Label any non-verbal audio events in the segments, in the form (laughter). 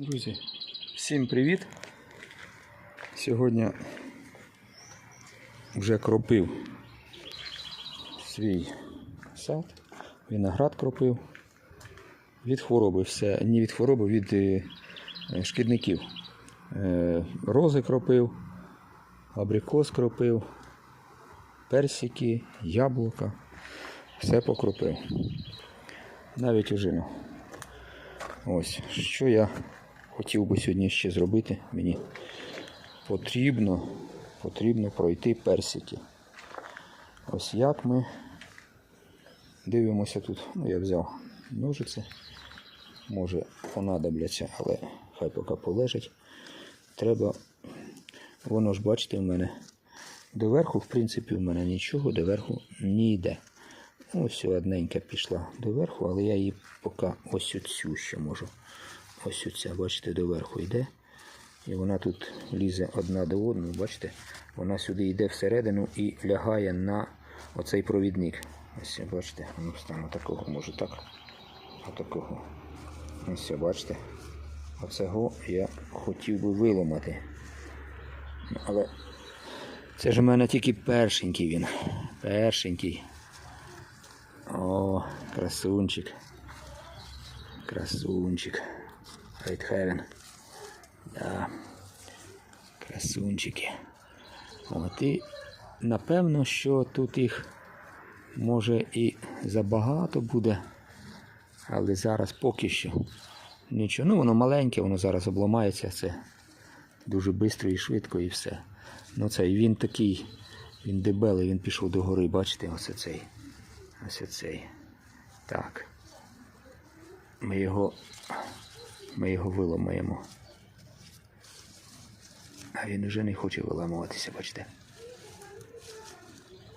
Друзі, всім привіт! Сьогодні вже кропив свій сад, виноград кропив. Від хвороби все, не від хвороби, від е, шкідників. Е, Рози кропив, абрикос кропив, персики, яблука. Все покропив. Навіть ожину. Ось, що я хотів би сьогодні ще зробити. Мені потрібно, потрібно пройти персики. Ось як ми дивимося тут. Ну, я взяв ножиці. Може понадобляться, але хай поки полежать. Треба, воно ж бачите, в мене доверху, в принципі, в мене нічого доверху не йде. Ось одненька пішла доверху, але я її поки ось оцю ще можу. Ось оця, бачите, доверху йде. І вона тут лізе одна до одної, бачите, вона сюди йде всередину і лягає на оцей провідник. Ось, бачите, ну стану такого, може так. Отакого. Ось, бачите. Оцього я хотів би виламати. Але це ж у мене тільки першенький він. Першенький. О, красунчик. Красунчик. Heaven. Да. Красунчики. От і напевно, що тут їх може і забагато буде. Але зараз поки що нічого. Ну, воно маленьке, воно зараз обламається. Це дуже швидко і швидко і все. Ну цей він такий, він дебелий, він пішов до гори, бачите, ось цей. Ось цей. Так. Ми його, ми його виламаємо. А він вже не хоче виламуватися, бачите.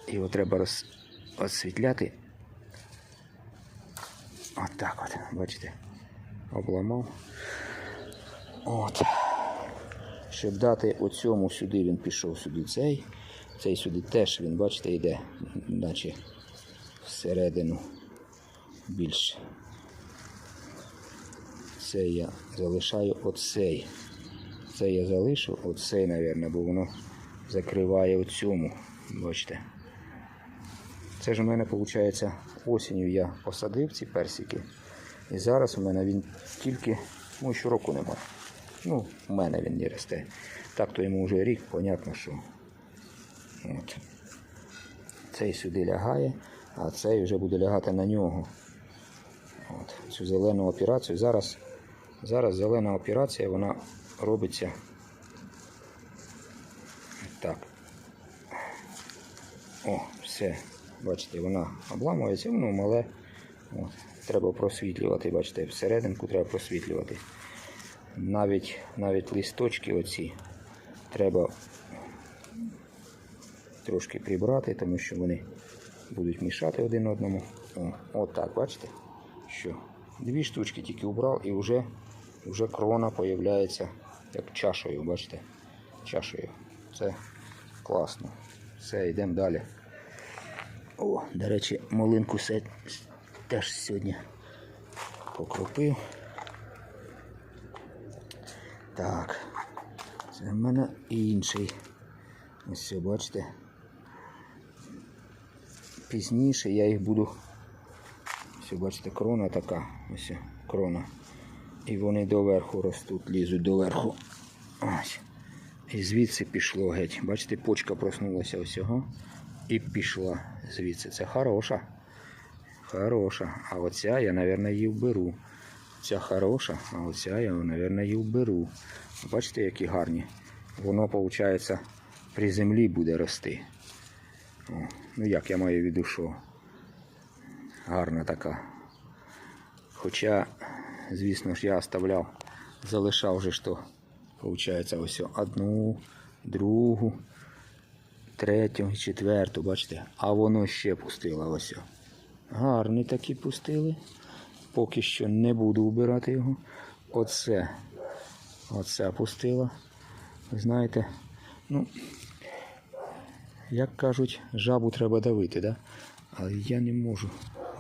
Його треба роз, освітляти. Отак от, бачите. Обламав. От. Щоб дати оцьому сюди він пішов сюди цей. Цей сюди теж він, бачите, йде, наче всередину більше. Це я залишаю оцей. Це я залишу, оцей, мабуть, бо воно закриває оцьому. Бачите. Це ж у мене, виходить, осінню я посадив ці персики. І зараз у мене він тільки, ну, ще року немає. Ну, у мене він не росте. Так то йому вже рік, понятно, що. От. Цей сюди лягає, а цей вже буде лягати на нього. От. Цю зелену операцію. Зараз, зараз зелена операція вона робиться так. О, все. Бачите, вона обламується, воно мале. От. Треба просвітлювати, бачите, всерединку треба просвітлювати. Навіть, навіть листочки оці треба трошки прибрати, тому що вони будуть мішати один одному. О, от так, бачите? Що? Дві штучки тільки убрав і вже, вже крона появляється як чашею, бачите? Чашею. Це класно. Все, йдемо далі. О, до речі, малинку все теж сьогодні покропив. Так. Це в мене інший. Ось все, бачите. Пізніше я їх буду. Все, бачите, крона така. Ось крона. І вони доверху ростуть, лізуть доверху. Ось. І звідси пішло геть. Бачите, почка проснулася усього. І пішла звідси. Це хороша. Хороша. А оця я, мабуть, її вберу. Ця хороша, а оця я, мабуть, її вберу. Бачите, які гарні. Воно, виходить, при землі буде рости. О, ну як я маю в виду, що гарна така. Хоча, звісно ж, я оставляв, залишав же що, виходить, ось одну, другу, третю, четверту, бачите, а воно ще пустило ось. Гарні такі пустили. Поки що не буду вбирати його. Оце. Оце пустила. Знаєте, ну, як кажуть, жабу треба давити, да? але я не можу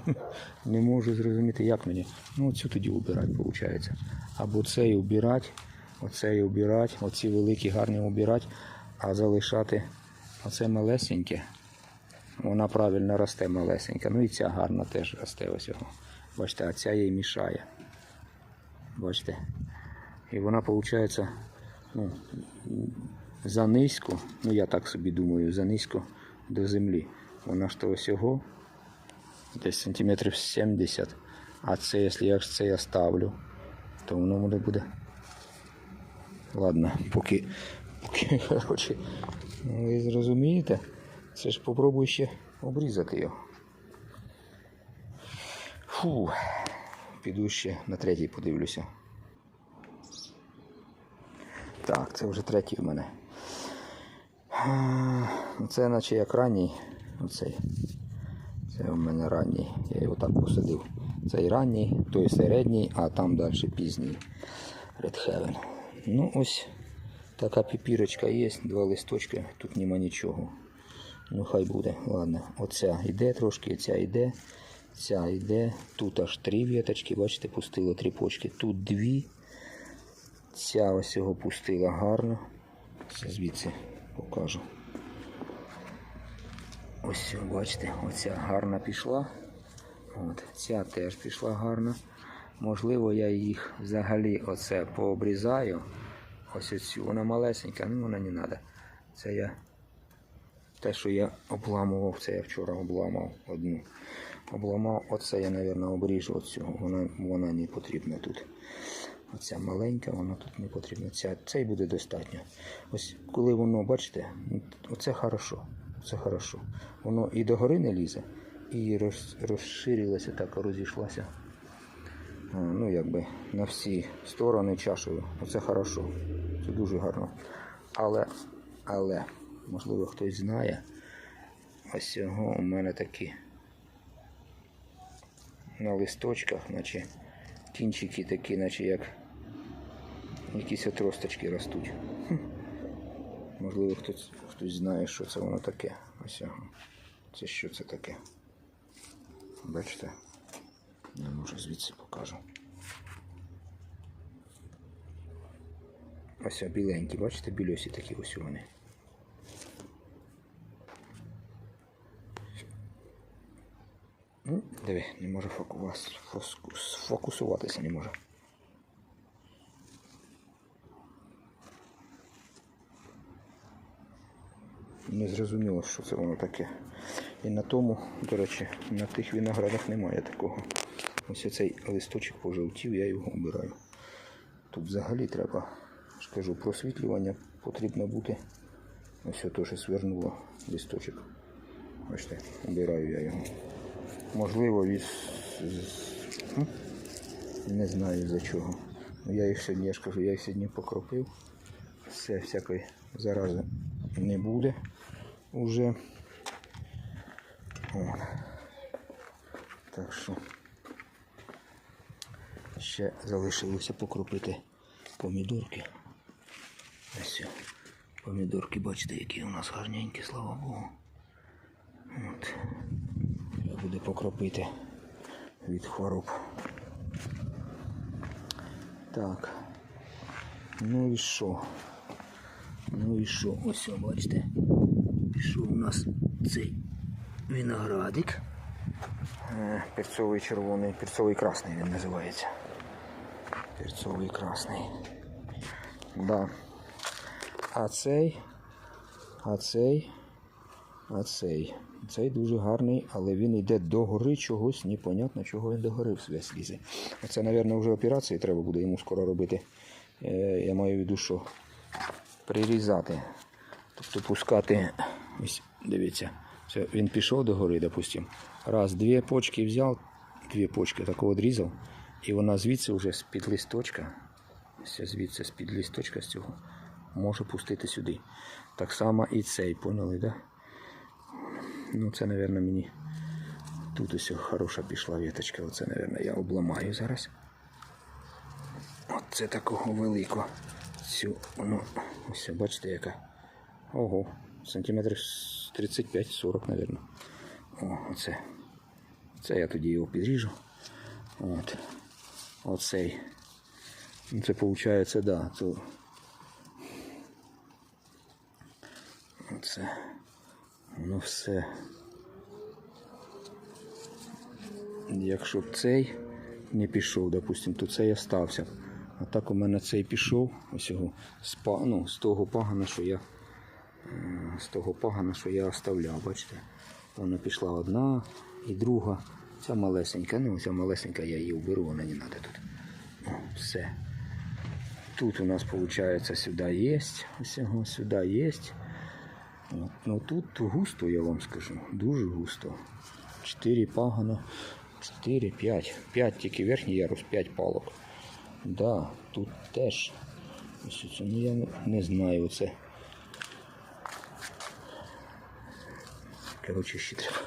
(laughs) Не можу зрозуміти, як мені. Ну, цю тоді убирати, виходить. Або цей убирати, оцей убирати, оці великі гарні убирати, а залишати оце малесеньке. Вона правильно росте малесенька. Ну і ця гарна теж росте ось його. Бачите, а ця їй мішає. Бачите? І вона, виходить, ну, за низько, ну я так собі думаю, за низько до землі. Вона ж то ось його десь сантиметрів 70. А це, якщо я це я ставлю, то воно буде буде. Ладно, поки, поки (laughs) коротше, ну, ви зрозумієте, це ж попробуй ще обрізати його. Фу, піду ще на третій подивлюся. Так, це вже третій в мене. Ну, Це наче як ранній. Оцей. Це у мене ранній. Я його так посадив. Цей ранній, той середній, а там далі пізній. Heaven. Ну ось така піпірочка є, два листочки, тут нема нічого. Ну хай буде. Ладно. Оця йде трошки, ця йде, ця йде. Тут аж три віточки, бачите, пустило три почки. Тут дві. Ця ось його пустила гарно. Це звідси покажу. Ось, бачите, оця гарна пішла. От, ця теж пішла гарно. Можливо, я їх взагалі оце пообрізаю. Ось оцю. Вона малесенька, ну вона не треба. Це я те, що я обламував, це я вчора обламав одну. Обламав, оце я, мабуть, обріжу оцю. Вона, вона не потрібна тут. Оця маленька, вона тут не потрібна. Ця, цей буде достатньо. Ось коли воно, бачите, оце хорошо. Це хорошо. Воно і догори не лізе, і роз, розширилося так, розійшлося. Ну, якби на всі сторони чашею. Оце хорошо. Це дуже гарно. Але, але, можливо, хтось знає. Ось цього у мене такі на листочках, наче кінчики такі, наче як якісь отросточки ростуть. Можливо, хтось, хтось знає, що це воно таке. Ось. Це що це таке? Бачите? Я може звідси покажу. Ось біленькі, бачите, більосі такі ось вони. Диви, не може фокус, сфокусуватися не може. Не зрозуміло, що це воно таке. І на тому, до речі, на тих виноградах немає такого. Ось цей листочок пожовтів, я його обираю. Тут взагалі треба, ж кажу, просвітлювання потрібно бути. Ось теж свернуло листочок. Бачите, обираю я його. Можливо, від... не знаю за чого. Ну, Я їх сьогодні, я ж кажу, я їх сьогодні покропив. Все, всякої зарази не буде уже. От. Так що ще залишилося покропити помідорки. Ось помідорки, бачите, які у нас гарненькі, слава Богу. От. Треба буде покропити від хвороб. Так. Ну і що? Ну і що? Ось, бачите. Пішов у нас цей виноградик. Е, Перцовий червоний, перцовий красний він називається. Перцовий красний. Да. А цей, а цей, а цей. Цей дуже гарний, але він йде до гори чогось, непонятно, чого він до гори весь лізе. Оце, мабуть, вже операції треба буде йому скоро робити. Е, Я маю в виду, що прирізати. Тобто пускати, ось дивіться, це він пішов до гори, допустим. Раз, дві почки взяв, дві почки такого відрізав, і вона звідси вже з-під листочка, ось звідси з-під листочка з цього, може пустити сюди. Так само і цей, поняли, да? Ну, це, мабуть, мені. Тут ось хороша пішла віточка. Оце, мабуть, я обламаю зараз. Оце такого великого. Цю, ну, ось, бачите, яка. Ого, сантиметрів 35-40, мабуть. О, оце. Це я тоді його підріжу. От. Оцей. Ну, Це виходить, да, то. Оце. Воно все. Якщо б цей не пішов, допустим, то цей остався. А так у мене цей пішов, ось його з, ну, з того пагана, що я з того пагана, що я оставляв, бачите? Вона пішла одна і друга. Ця малесенька, ну ця малесенька я її вберу, вона не треба тут. О, все. Тут у нас виходить сюди є, ось сюди є. Ну тут густо, я вам скажу, дуже густо. Чотири пагана, 4, 5. 5 тільки верхній ярус, 5 палок. Да, тут теж. Ось це, ну я не, знаю це. Коротше, ще треба.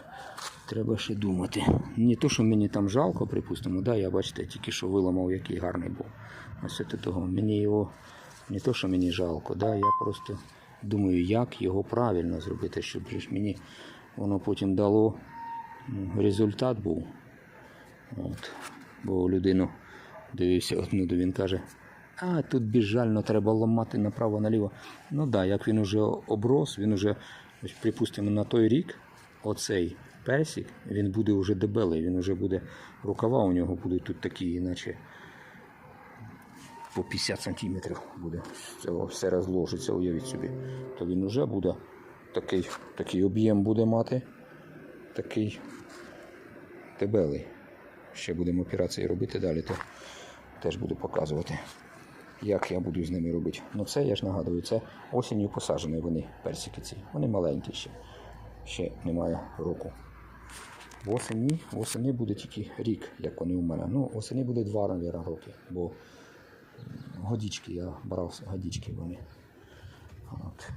Треба ще думати. Не то, що мені там жалко, припустимо, да, я бачите, тільки що виламав, який гарний був. Ось це того. Мені його не то, що мені жалко, да, я просто думаю, як його правильно зробити, щоб мені воно потім дало результат був. От. Бо людину дивився одну, він каже, а тут безжально треба ламати направо-наліво. Ну так, да, як він уже оброс, він уже, припустимо, на той рік оцей персик, він буде вже дебелий, він вже буде, рукава у нього будуть тут такі, іначе по 50 сантиметрів буде. Це все розложиться, уявіть собі. То він вже буде такий, такий об'єм буде мати, такий дебелий. Ще будемо операції робити далі, то теж буду показувати, як я буду з ними робити. Ну це я ж нагадую, це осінню посаджені вони, персики ці. Вони маленькі ще. Ще немає року. Восені, восени буде тільки рік, як вони у мене. Ну, восени буде два, мабуть, роки, бо годічки я брав годічки вони. От.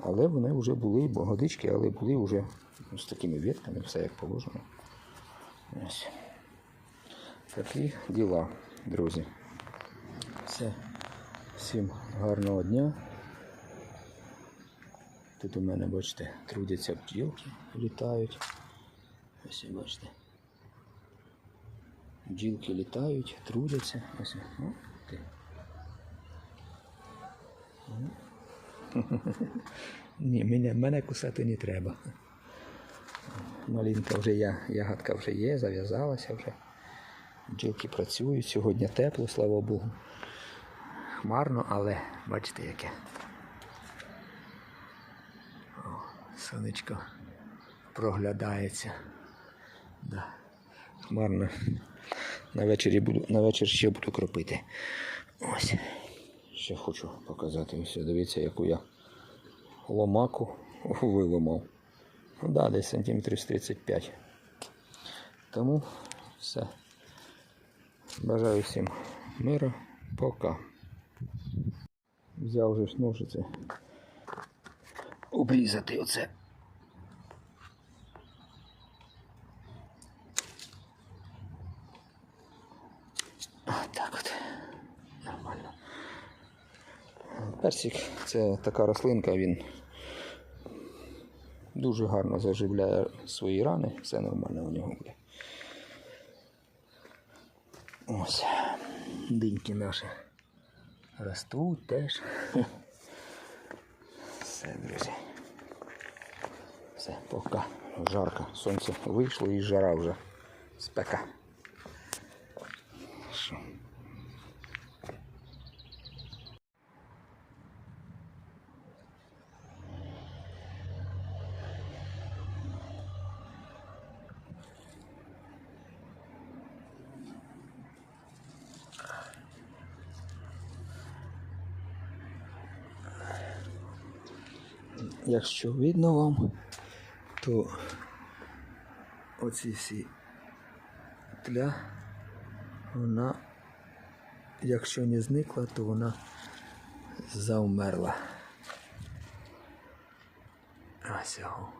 Але вони вже були, бо годички, але були вже з такими ветками, все як положено. Ось. Такі діла, друзі. Все. Всім гарного дня. Тут у мене, бачите, трудяться бджілки, літають. Ось бачите. Бджілки літають, трудяться. Ось. О, ти. (laughs) Ні, мене, мене кусати не треба. Малинка вже є, ягодка вже є, зав'язалася вже. Бджілки працюють. Сьогодні тепло, слава Богу. Хмарно, але бачите яке. О, сонечко проглядається. Да. Хмарно. На вечері буду, на вечір ще буду кропити. Ось. Ще хочу показати. Ось дивіться, яку я ломаку виламав. Ну да, десь сантиметрів з 35. Тому все. Бажаю всім миру. Пока. Взяв вже ножиці. Обрізати оце. А, так от. Нормально. Персик це така рослинка, він дуже гарно заживляє свої рани, все нормально у нього буде. Ось. Диньки наші ростуть теж. Все, друзі. Все, пока. Жарко. Сонце вийшло і жара вже. Спека. Якщо видно вам, то оці всі тля, вона, якщо не зникла, то вона завмерла. Ось його.